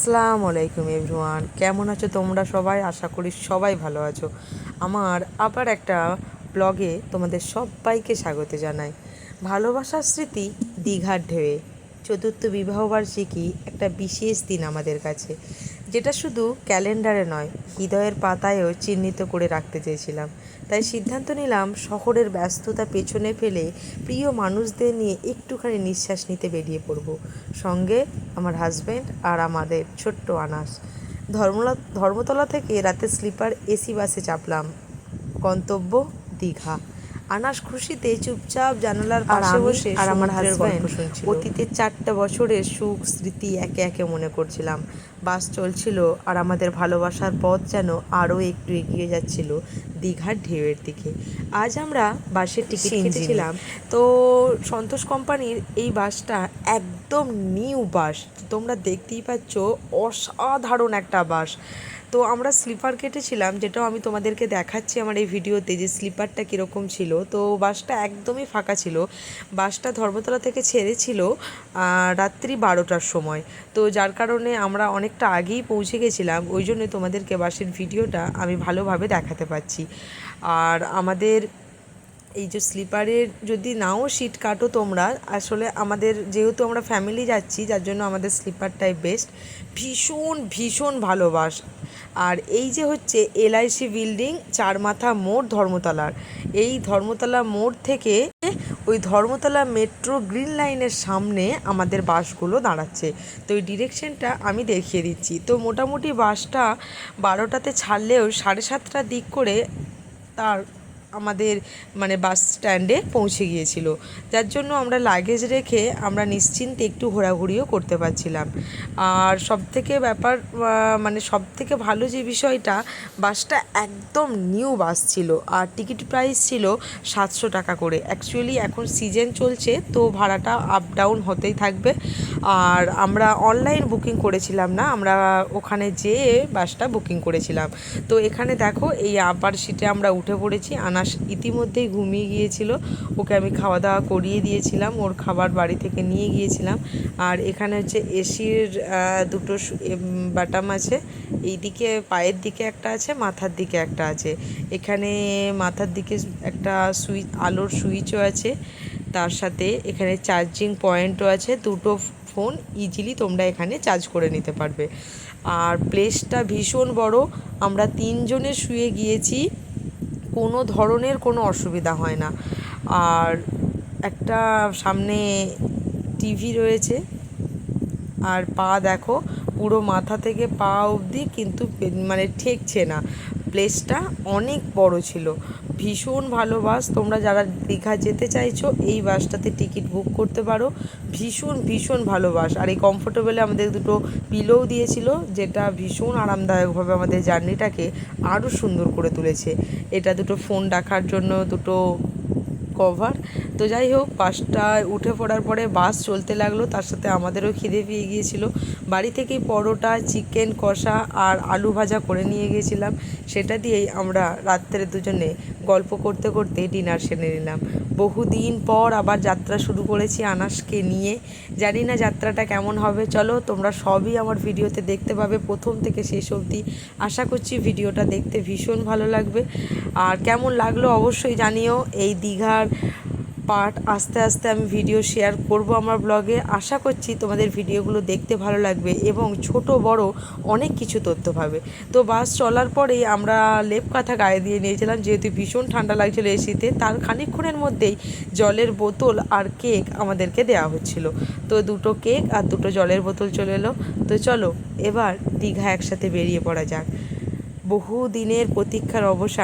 আসসালামু আলাইকুম এভরিওয়ান। কেমন আছো তোমরা সবাই? আশা করি সবাই ভালো আছো। আমার আবার একটা ব্লগে তোমাদের সবাইকে স্বাগত জানাই। ভালোবাসার স্মৃতি দীঘার ঢেউয়ে। চতুর্থ বিবাহবার্ষিকী একটা বিশেষ দিন আমাদের কাছে। যেটা শুধু ক্যালেন্ডারে নয়, হৃদয়ের পাতায়ও চিহ্নিত করে রাখতে চেয়েছিলাম। তাই সিদ্ধান্ত নিলাম শহরের ব্যস্ততা পেছনে ফেলে প্রিয় মানুষদের নিয়ে একটুখানি নিঃশ্বাস নিতে বেরিয়ে পড়ব। সঙ্গে আমার হাজব্যান্ড আর আমাদের ছোট্ট আনাস। ধর্মলা ধর্মতলা থেকে রাতে স্লিপার এসি বাসে চাপলাম। গন্তব্য দীঘা। আনাস খুশিতে চুপচাপ জানালার পাশে বসে আর আমার হাজব্যান্ড অতীতের চারটা বছরের সুখ স্মৃতি একে একে মনে করছিলাম। বাস চলছিল আর আমাদের ভালোবাসার পথ যেন আরও একটু এগিয়ে যাচ্ছিল। দীঘার ঢেউয়ের দিকে। আজ আমরা বাসের টিকিট। কেটেছিলাম। তো সন্তোষ কোম্পানির এই বাসটা একদম নিউ বাস। তোমরা দেখতেই পাচ্ছ অসাধারণ একটা বাস। তো আমরা স্লিপার কেটেছিলাম যেটাও আমি তোমাদেরকে দেখাচ্ছি আমার এই ভিডিওতে যে স্লিপারটা কীরকম ছিল। তো বাসটা একদমই ফাঁকা ছিল। বাসটা ধর্মতলা থেকে ছেড়েছিল রাত্রি বারোটার সময়। তো যার কারণে আমরা অনেকটা আগেই পৌঁছে গেছিলাম। ওই জন্য তোমাদেরকে বাসের ভিডিওটা আমি ভালোভাবে দেখাতে পাচ্ছি। আর আমাদের এই যে স্লিপারের যদি নাও সিট কাটো তোমরা, আসলে আমাদের যেহেতু আমরা ফ্যামিলি যাচ্ছি, যার জন্য আমাদের স্লিপারটাই বেস্ট ভীষণ ভীষণ ভালোবাস। আর এই যে হচ্ছে এলআইসি বিল্ডিং চার মাথা মোড় ধর্মতলার। এই ধর্মতলা মোড় থেকে ওই ধর্মতলা মেট্রো গ্রিন লাইনের সামনে আমাদের বাসগুলো দাঁড়াচ্ছে। তো ওই ডিরেকশনটা আমি দেখিয়ে দিচ্ছি। তো মোটামুটি বাসটা বারোটাতে ছাড়লেও সাড়ে সাতটার দিক করে তার আমাদের মানে বাস স্ট্যান্ডে পৌঁছে গিয়েছিল। যার জন্য আমরা লাগেজ রেখে আমরা নিশ্চিন্তে একটু ঘোরাঘুরিও করতে পারছিলাম। আর সব থেকে ব্যাপার মানে সব থেকে ভালো যে বিষয়টা, বাসটা একদম নিউ বাস ছিল। আর টিকিট প্রাইস ছিল সাতশো টাকা করে। অ্যাকচুয়ালি এখন সিজন চলছে, তো ভাড়াটা আপ ডাউন হতেই থাকবে। আর আমরা অনলাইন বুকিং করেছিলাম না, আমরা ওখানে যেয়ে বাসটা বুকিং করেছিলাম। তো এখানে দেখো, এই আপার সিটে আমরা উঠে পড়েছি, আনাস ইতিমধ্যেই ঘুমিয়ে গিয়েছিল, ওকে আমি খাওয়া দাওয়া করিয়ে দিয়েছিলাম, ওর খাবার বাড়ি থেকে নিয়ে গিয়েছিলাম। আর এখানে হচ্ছে এসির দুটো বাটাম আছে, এইদিকে পায়ের দিকে একটা আছে, মাথার দিকে একটা আছে। এখানে মাথার দিকে একটা সুইচ আলোর সুইচও আছে, তার সাথে এখানে চার্জিং পয়েন্টও আছে, দুটো ফোন ইজিলি তোমরা এখানে চার্জ করে নিতে পারবে। আর প্লেসটা ভীষণ বড়, আমরা তিনজনে শুয়ে গিয়েছি, কোনো ধরনের কোনো অসুবিধা হয় না। আর একটা সামনে টিভি রয়েছে, আর পা দেখো, পুরো মাথা থেকে পা অবধি কিন্তু মানে ঠেকছে না। প্লেসটা অনেক বড় ছিল। ভীষণ ভালো বাস। তোমরা যারা দীঘা যেতে চাইছো, এই বাসটাতে টিকিট বুক করতে পারো। ভীষণ ভীষণ ভালো বাস। আর এই কমফোর্টেবলে আমাদের দুটো পিলোও দিয়েছিল, যেটা ভীষণ আরামদায়কভাবে আমাদের জার্নিটাকে আরও সুন্দর করে তুলেছে। এটা দুটো ফোন রাখার জন্য দুটো কভার তো যাই হোক বাসটায় উঠে পড়ার পরে বাস চলতে লাগল। তার সাথে আমাদেরও খিদে পেয়ে গিয়েছিল। বাড়ি থেকেই পরোটা, চিকেন, কষা আর আলু ভাজা করে নিয়ে গিয়েছিলাম। সেটা দিয়েই আমরা রাত্রে দুজনে গল্প করতে করতে ডিনার সেরে নিলাম। বহুদিন পর আবার যাত্রা শুরু করেছি আনাসকে নিয়ে। জানি না যাত্রাটা কেমন হবে। চলো, তোমরা সবই আমার ভিডিওতে দেখতে পাবে প্রথম থেকে শেষ অবধি। আশা করছি ভিডিওটা দেখতে ভীষণ ভালো লাগবে। আর কেমন লাগল অবশ্যই জানিও। এই দীঘার পার্ট আস্তে আস্তে আমি ভিডিও শেয়ার করব আমার ব্লগে আশা করছি তোমাদের ভিডিওগুলো দেখতে ভালো লাগবে এবং ছোট, বড় অনেক কিছু তথ্য পাবে। তো বাস চলার পরেই আমরা লেপ কাঁথা গায়ে দিয়ে নিয়েছিলাম, যেহেতু ভীষণ ঠান্ডা লাগছিল এসিতে তার খানিকক্ষণের মধ্যেই জলের বোতল আর কেক আমাদেরকে দেওয়া হচ্ছিল। তো দুটো কেক আর দুটো জলের বোতল চলে এলো। তো চলো, এবার দীঘা একসাথে বেরিয়ে পড়া যাক। বহু দিনের প্রতীক্ষার অবসান।